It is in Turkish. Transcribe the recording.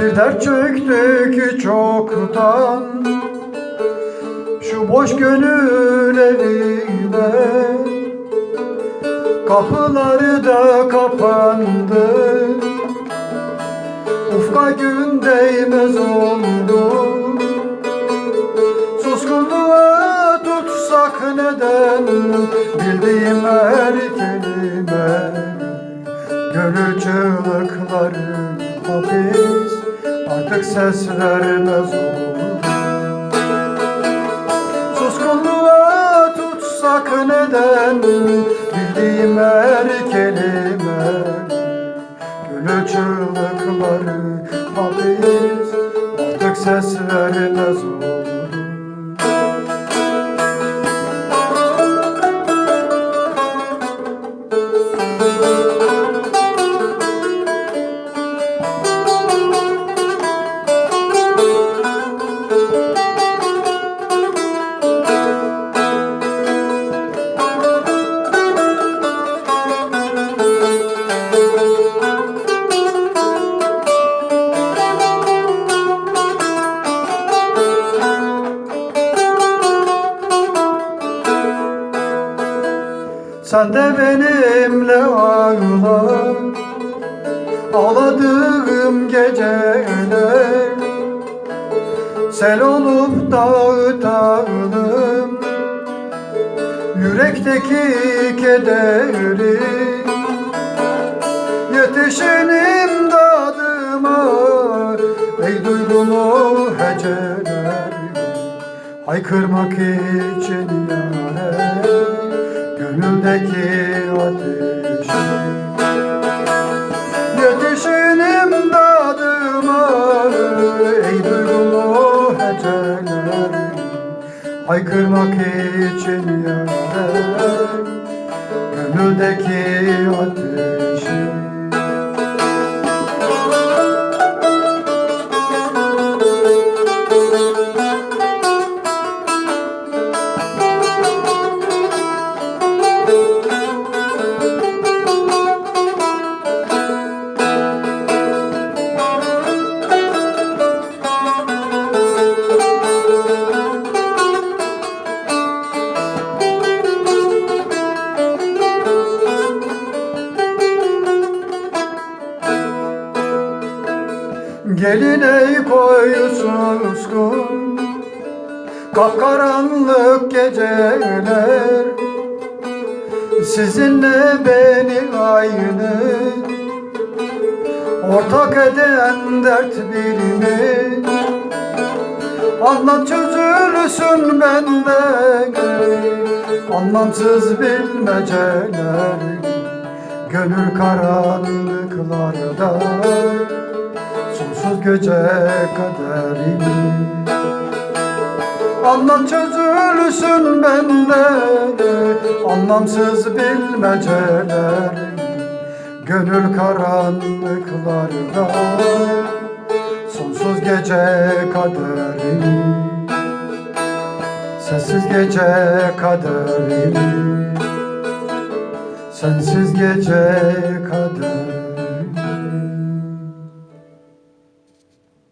Bir dert çöktü ki çoktan. Şu boş gönül evime Kapıları da kapandı. Ufka gün değmez oldu. Suskunluğa tutsak neden? Bildiğim her kelime. Gönül çığlıkları hapis Artık ses vermez oldu Suskunluğa tutsak neden? Bildiğim her kelime. Gönül çığlıkları hapis Artık ses vermez oldu Sen de benimle ağla Ağladığım geceler. Sel olup dağıtalım Yürekteki kederi Yetişin imdadıma Ey duygulu heceler. Haykırmak için yâre Gönüldeki ateşi Yetişin imdadıma Ey duygulu heceler. Haykırmak için yâre Gönüldeki ateşi Gelin ey koyu suskun Kapkaranlık geceler. Sizinle beni aynı. Ortak eden dert birimi Anlat çözülsün benden Anlamsız bilmeceler. Gönül karanlıklarda gece kaderimi. Anlam çözülsün bende Anlamsız bilmeceler Gönül karanlıklarda Sonsuz gece kaderimi. Sessiz gece kaderimi. Sensiz gece